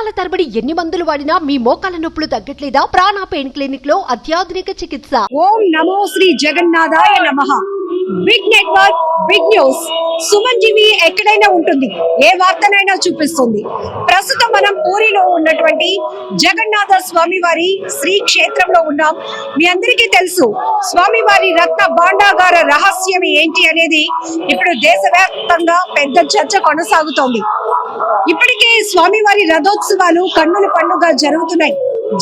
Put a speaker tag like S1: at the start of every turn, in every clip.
S1: సంవత్సరాల తరబడి ఎన్ని మందులు వాడినా మీ మోకాల నొప్పులు తగ్గట్లేదా? ప్రాణ పెయిన్ క్లినిక్లో అత్యాధునిక చికిత్స.
S2: ఓం నమో శ్రీ జగన్నాథాయ నమ. Big network big news. Suman TV ఎక్కడైనా ఉంటుంది ఏ వార్తనైనా చూపిస్తుంది. ప్రస్తుతం మనం పూరిలో ఉన్నటువంటి జగన్నాథ స్వామి వారి శ్రీ క్షేత్రంలో ఉన్నాం. మీ అందరికీ తెలుసు స్వామివారి రత్న భాండాగార రహస్యం ఏంటి అనేది ఇప్పుడు దేశవ్యాప్తంగా పెద్ద చర్చ కొనసాగుతోంది. ఇప్పటికే స్వామివారి రథోత్సవాలు కన్నుల పండుగ జరుగుతున్నాయి.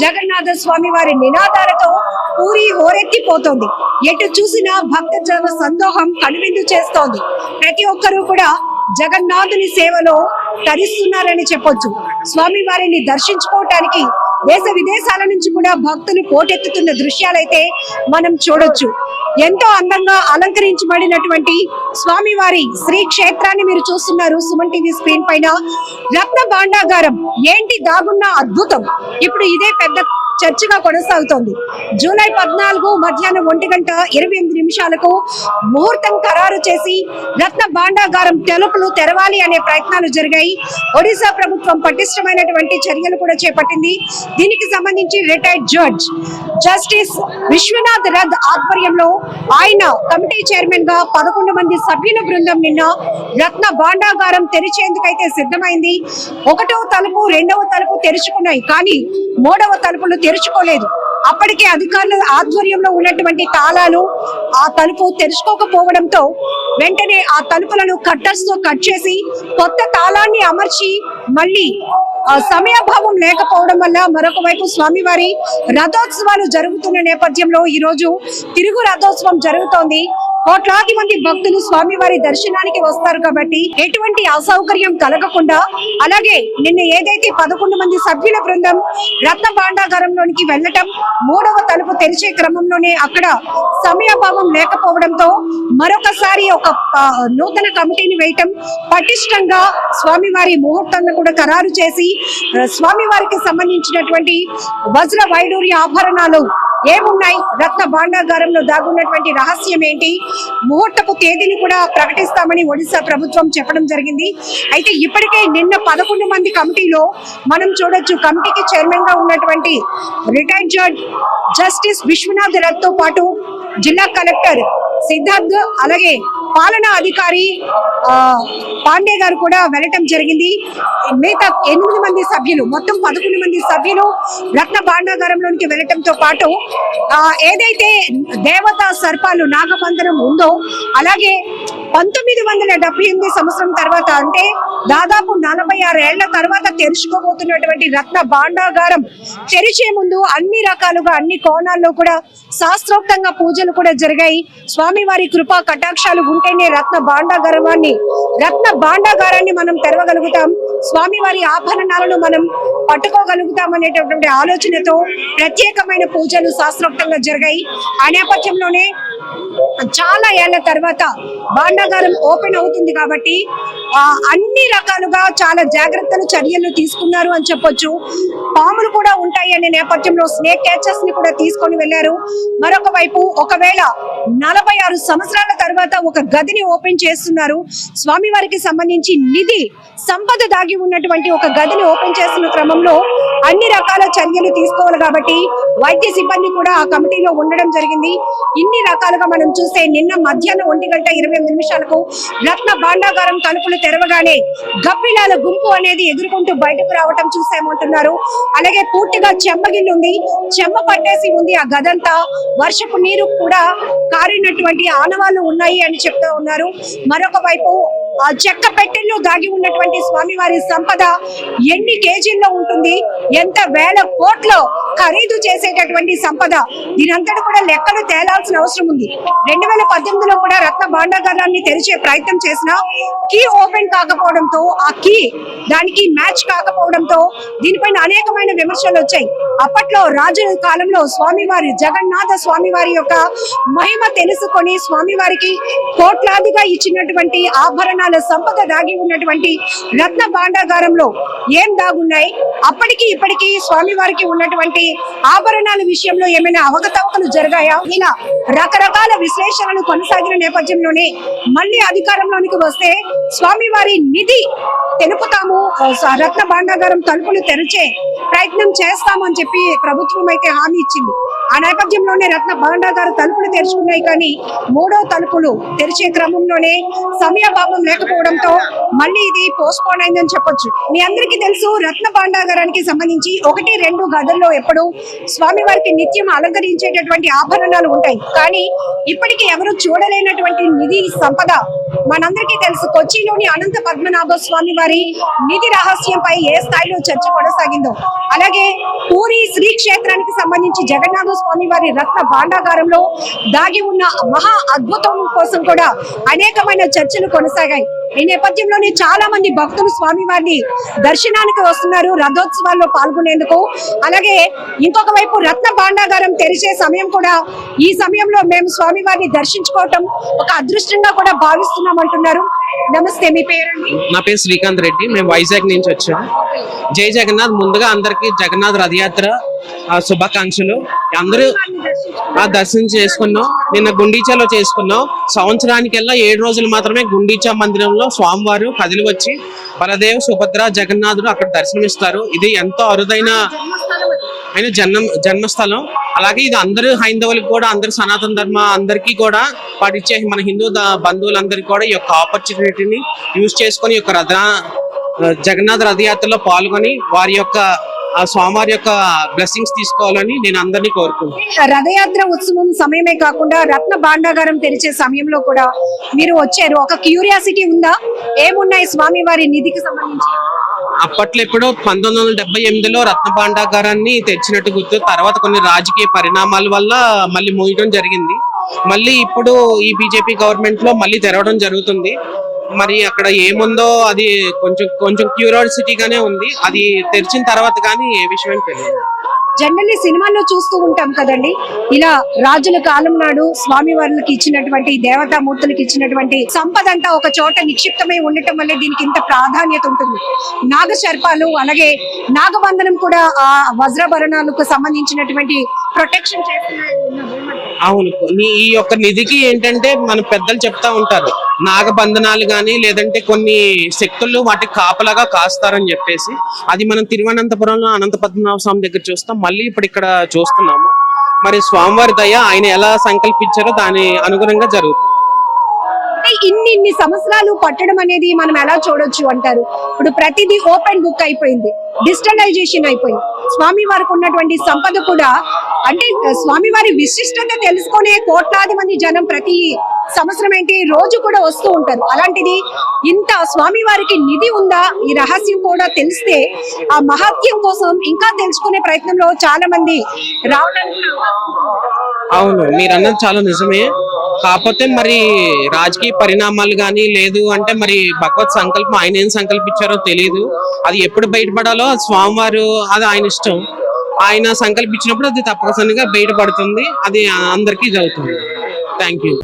S2: జగన్నాథ స్వామి వారి నినాదాలతో పూరి హోరెత్తిపోతోంది. ఎటు చూసినా భక్త జన సందోహం కనువిందు చేస్తోంది. ప్రతి ఒక్కరూ కూడా జగన్నాథుని సేవలో తరిస్తున్నారని చెప్పొచ్చు. స్వామి వారిని దర్శించుకోవటానికి దేశ విదేశాల నుంచి కూడా భక్తులు పోటెత్తుతున్న దృశ్యాలైతే మనం చూడొచ్చు. ఎంతో అందంగా అలంకరించబడినటువంటి స్వామివారి శ్రీ క్షేత్రాన్ని మీరు చూస్తున్నారు సుమన్ టీవీ స్క్రీన్ పైన రత్న భాండాగారం. ఏంటి దాగున్న అద్భుతం. ఇప్పుడు ఇదే పెద్ద చర్చగా కొనసాగుతోంది. జూలై పద్నాలుగు మధ్యాహ్నం ఒంటి గంట ఇరవై ఎనిమిది నిమిషాలకు ముహూర్తం ఖరారు చేసి రత్న భాండాగారం తెలుపులు తెరవాలి అనే ప్రయత్నాలు జరిగాయి. ఒడిశా ప్రభుత్వం పటిష్టమైనటువంటి చర్యలు కూడా చేపట్టింది. దీనికి సంబంధించి retired judge justice Vishwanath Rath ఆధ్వర్యంలో ఆయన కమిటీ చైర్మన్గా పదకొండు మంది సభ్యుల బృందం నిన్న రత్న భాండాగారం తెరిచేందుకైతే సిద్ధమైంది. ఒకటవ తలుపు రెండవ తలుపు తెరుచుకున్నాయి. కానీ మూడవ తలుపులు తెరుచుకోలేదు. అప్పటికే అధికారుల ఆధ్వర్యంలో ఉన్నటువంటి తాళాలు ఆ తలుపు తెరుచుకోకపోవడంతో వెంటనే ఆ తలుపులను కట్టర్స్తో కట్ చేసి కొత్త తాళాన్ని అమర్చి మళ్ళీ సమయాభావం లేకపోవడం వల్ల మరొక వైపు స్వామివారి రథోత్సవాలు జరుగుతున్న నేపథ్యంలో ఈ రోజు తిరుగు రథోత్సవం జరుగుతోంది. కోట్లాది మంది భక్తులు స్వామివారి దర్శనానికి వస్తారు కాబట్టి ఎటువంటి అసౌకర్యం కలగకుండా అలాగే నిన్న ఏదైతే పదకొండు మంది సభ్యుల బృందం రత్న భాండాగారంలోనికి వెళ్ళటం మూడవ తలుపు తెరిచే క్రమంలోనే అక్కడ సమయాభావం లేకపోవడంతో మరొకసారి ఒక నూతన కమిటీని వేయటం పటిష్టంగా స్వామివారి ముహూర్తాన్ని కూడా ఖరారు చేసి స్వామివారికి సంబంధించినటువంటి వజ్ర వైడూర్య ఆభరణాలు ఏమున్నాయి రత్న భాండాగారంలో దాగున్నటువంటి రహస్యం ఏంటి ముహూర్తపు తేదీని కూడా ప్రకటిస్తామని ఒడిశా ప్రభుత్వం చెప్పడం జరిగింది. అయితే ఇప్పటికే నిన్న పదకొండు మంది కమిటీలో మనం చూడొచ్చు కమిటీకి చైర్మన్గా ఉన్నటువంటి రిటైర్డ్ జడ్జ్ జస్టిస్ విశ్వనాథ్ రథ్తో పాటు జిల్లా కలెక్టర్ సిద్ధార్థ్ అలాగే పాలనా అధికారి పాండే గారు కూడా వెళ్ళటం జరిగింది. మిగతా ఎనిమిది మంది సభ్యులు మొత్తం పదకొండు మంది సభ్యులు రత్న భాండాగారంలోనికి వెళ్ళటంతో పాటు ఏదైతే దేవతా సర్పాలు నాగబంధనం ఉందో అలాగే పంతొమ్మిది వందల డెబ్బై ఎనిమిది సంవత్సరం తర్వాత అంటే దాదాపు నలభై ఆరు ఏళ్ళ తర్వాత తెరుచుకోబోతున్నటువంటి రత్న భాండాగారం తెరిచే ముందు అన్ని రకాలుగా అన్ని కోణాల్లో కూడా శాస్త్రోక్తంగా పూజలు కూడా జరిగాయి. స్వామివారి కృపా కటాక్షాలు ఉంటేనే రత్న భాండాగారాన్ని రత్న భాండాగారాన్ని మనం తెరవగలుగుతాం. స్వామివారి ఆభరణాలను మనం పట్టుకోగలుగుతాం అనేటటువంటి ఆలోచనతో ప్రత్యేకమైన పూజలు శాస్త్రోక్తంగా జరిగాయి. ఆ నేపథ్యంలోనే చాలా ఏళ్ళ తర్వాత భాండాగారం ఓపెన్ అవుతుంది కాబట్టి అన్ని రకాలుగా చాలా జాగ్రత్తలు చర్యలు తీసుకున్నారు అని చెప్పొచ్చు. పాములు కూడా ఉంటాయి అనే నేపథ్యంలో స్నేక్ క్యాచర్స్ని కూడా తీసుకొని వెళ్ళారు మరొక వైపు ఒకవేళ నలభై ఆరు సంవత్సరాల తర్వాత ఒక గదిని ఓపెన్ చేస్తున్నారు. స్వామివారికి సంబంధించి నిధి సంపద దాగి ఉన్నటువంటి ఒక గదిని ఓపెన్ చేస్తున్న క్రమంలో అన్ని రకాల చర్యలు తీసుకోవాలి కాబట్టి వైద్య సిబ్బంది కూడా ఆ కమిటీలో ఉండడం జరిగింది. ఇన్ని రకాలుగా మనం చూస్తే నిన్న మధ్యాహ్నం ఒంటి గంట ఇరవై ఎనిమిది నిమిషాలకు రత్న భాండాగారం తలుపులు తెరవగానే గబ్బిలాల గుంపు అనేది ఎదుర్కొంటూ బయటకు రావటం చూసామంటున్నారు అలాగే పూర్తిగా చెమ్మగిల్లు ఉంది. చెమ్మ పట్టేసి ఉంది ఆ గదంతా. వర్షపు నీరు కూడా కారినటువంటి ఆనవాళ్ళు ఉన్నాయి అని చెప్తా ఉన్నారు. మరొక వైపు చెక్క పెట్టెల్లో దాగి ఉన్నటువంటి స్వామివారి సంపద ఎన్ని కేజీల్లో ఉంటుంది? ఎంత వేల కోట్లో ఖరీదు చేసేటటువంటి సంపద? దీనంతటి కూడా లెక్కలు తేలాల్సిన అవసరం ఉంది. రెండు వేల పద్దెనిమిదిలో కూడా రత్న భాండాగారాన్ని తెరిచే ప్రయత్నం చేసిన కీ ఓపెన్ కాకపోవడంతో ఆ కీ దానికి మ్యాచ్ కాకపోవడంతో దీనిపైన అనేకమైన విమర్శలు వచ్చాయి. అప్పట్లో రాజుల కాలంలో స్వామివారి జగన్నాథ స్వామివారి యొక్క మహిమ తెలుసుకొని స్వామివారికి కోట్లాదిగా ఇచ్చినటువంటి ఆభరణ ఆభరణాల సంపద దాగి ఉన్నటువంటి రత్న భాండాగారంలో ఏం దాగున్నాయి? అప్పటికి ఇప్పటికి స్వామివారికి ఉన్నటువంటి ఆభరణాల విషయంలో ఏమైనా అవకతవకలు జరిగాయా? ఇలా రకరకాల విశ్లేషణలు కొనసాగిన నేపథ్యంలోనే మళ్ళీ అధికారంలోనికి వస్తే స్వామివారి నిధి తెలుపుతాము. రత్న భాండాగారం తలుపులు తెరిచే ప్రయత్నం చేస్తామని చెప్పి ప్రభుత్వం అయితే హామీ ఇచ్చింది. ఆ నేపథ్యంలోనే రత్న భాండాగారం తలుపులు తెరుచుకున్నాయి కానీ మూడో తలుపులు తెరిచే క్రమంలోనే సమయభావం లేకపోవడంతో మళ్ళీ ఇది పోస్ట్ పోన్ అయిందని చెప్పొచ్చు. మీ అందరికీ తెలుసు రత్న భాండాగారానికి సంబంధించి ఒకటి రెండు గదుల్లో ఎప్పుడు స్వామివారికి నిత్యం అలంకరించేటటువంటి ఆభరణాలు ఉంటాయి. కానీ ఇప్పటికీ ఎవరు చూడలేనటువంటి నిధి సంపద మనందరికీ తెలుసు కొచ్చిలోని అనంత పద్మనాభ స్వామి వారి నిధి రహస్యంపై ఏ స్థాయిలో చర్చ కొనసాగిందో. అలాగే పూరి శ్రీ క్షేత్రానికి సంబంధించి జగన్నాథ స్వామి వారి రత్న భాండాగారంలో దాగి ఉన్న మహా అద్భుతం కోసం కూడా అనేకమైన చర్చలు కొనసాగాయి. ఈ నేపథ్యంలోనే చాలా మంది భక్తులు స్వామి వారిని దర్శనానికి వస్తున్నారు. రథోత్సవాల్లో పాల్గొనేందుకు. అలాగే ఇంకొక వైపు రత్న భాండాగారం తెరిచే సమయం కూడా ఈ సమయంలో మేము స్వామి వారిని దర్శించుకోవటం ఒక అదృష్టంగా కూడా భావిస్తున్నాం అంటున్నారు నమస్తే మీ పేరండి?
S3: నా పేరు శ్రీకాంత్ రెడ్డి. మేము వైజాగ్ నుంచి వచ్చాం. జై జగన్నాథ్. ముందుగా అందరికి జగన్నాథ్ రథయాత్ర శుభాకాంక్షలు. అందరూ ఆ దర్శనం చేసుకున్నాం. నిన్న గుండీచాలో చేసుకున్నాం. సంవత్సరానికెల్లా ఏడు రోజులు మాత్రమే గుండీచా మందిరంలో స్వామివారు కదిలి వచ్చి బలదేవ్ సుభద్ర జగన్నాథుడు అక్కడ దర్శనమిస్తారు. ఇది ఎంతో అరుదైన ఆయన జన్మ జన్మస్థలం. అలాగే ఇది అందరూ హైందవులకు కూడా అందరు సనాతన ధర్మ అందరికీ కూడా పాటించే మన హిందూ బంధువులందరికీ కూడా ఈ యొక్క ఆపర్చునిటీని యూజ్ చేసుకొని ఈ యొక్క రథ జగన్నాథ రథయాత్రలో పాల్గొని వారి యొక్క ఆ స్వామివారి యొక్క బ్లెస్సింగ్స్ తీసుకోవాలని నేను అందరినీ కోరుకుంటున్నాను.
S2: రథయాత్ర ఉత్సవం సమయమే కాకుండా రత్న భాండాగారం తెరిచే సమయంలో కూడా మీరు వచ్చారు. ఒక క్యూరియాసిటీ ఉందా? ఏమున్నాయి స్వామి వారి నిధికి సంబంధించి?
S3: అప్పట్లో ఎప్పుడో పంతొమ్మిది వందల డెబ్బై ఎనిమిదిలో రత్న భాండాగారాన్ని తెచ్చినట్టు గుర్తు తర్వాత కొన్ని రాజకీయ పరిణామాల వల్ల మళ్ళీ మూయడం జరిగింది. మళ్ళీ ఇప్పుడు ఈ బీజేపీ గవర్నమెంట్లో మళ్ళీ తెరవడం జరుగుతుంది. మరి అక్కడ ఏముందో అది కొంచెం కొంచెం క్యూరియాసిటీగానే ఉంది. అది తెరిచిన తర్వాత కానీ ఏ విషయం తెలియదు.
S2: జనరల్లీ సినిమాల్లో చూస్తూ ఉంటాం కదండి. ఇలా రాజుల కాలం నాడు స్వామి వారికి ఇచ్చినటువంటి దేవతామూర్తులకు ఇచ్చినటువంటి సంపద అంతా ఒక చోట నిక్షిప్తమై ఉండటం వల్ల దీనికి ఇంత ప్రాధాన్యత ఉంటుంది. నాగ సర్పాలు అలాగే నాగబంధనం కూడా ఆ వజ్రాభరణాలకు సంబంధించినటువంటి ప్రొటెక్షన్
S3: అవును. ఈ యొక్క నిధికి ఏంటంటే మన పెద్దలు చెప్తా ఉంటారు. నాగబంధనాలు గాని లేదంటే కొన్ని శక్తులు వాటికి కాపలాగా కాస్తారని చెప్పేసి. అది మనం తిరువనంతపురంలో అనంత పద్మనాభ స్వామి దగ్గర చూస్తాం. మళ్ళీ ఇప్పుడు ఇక్కడ చూస్తున్నాము. మరి స్వామివారి దయ ఆయన ఎలా సంకల్పించారో దాని అనుగుణంగా జరుగుతుంది.
S2: అంటే ఇన్ని ఇన్ని సంవత్సరాలు పట్టడం అనేది మనం ఎలా చూడొచ్చు అంటారు? ఇప్పుడు ప్రతిదీ ఓపెన్ బుక్ అయిపోయింది. డిజిటలైజేషన్ అయిపోయింది. స్వామి వారికి ఉన్నటువంటి సంపద కూడా అంటే స్వామి వారి విశిష్టత తెలుసుకునే కోట్లాది మంది జనం ప్రతి సంవత్సరం ఏంటి రోజు కూడా వస్తూ ఉంటారు. అలాంటిది ఇంత స్వామి వారికి నిధి ఉందా? ఈ రహస్యం కూడా తెలిస్తే ఆ మహత్యం కోసం ఇంకా తెలుసుకునే ప్రయత్నంలో చాలా మంది రావడానికి
S3: అవును మీరు అన్నది చాలా నిజమే. కాకపోతే మరి రాజకీయ పరిణామాలు కానీ లేదు అంటే మరి భగవత్ సంకల్పం ఆయన ఏం సంకల్పించారో తెలియదు అది ఎప్పుడు బయటపడాలో స్వామివారు అది ఆయన ఇష్టం. ఆయన సంకల్పించినప్పుడు అది తప్పనిసరిగా బయటపడుతుంది. అది అందరికీ జరుగుతుంది. Thank you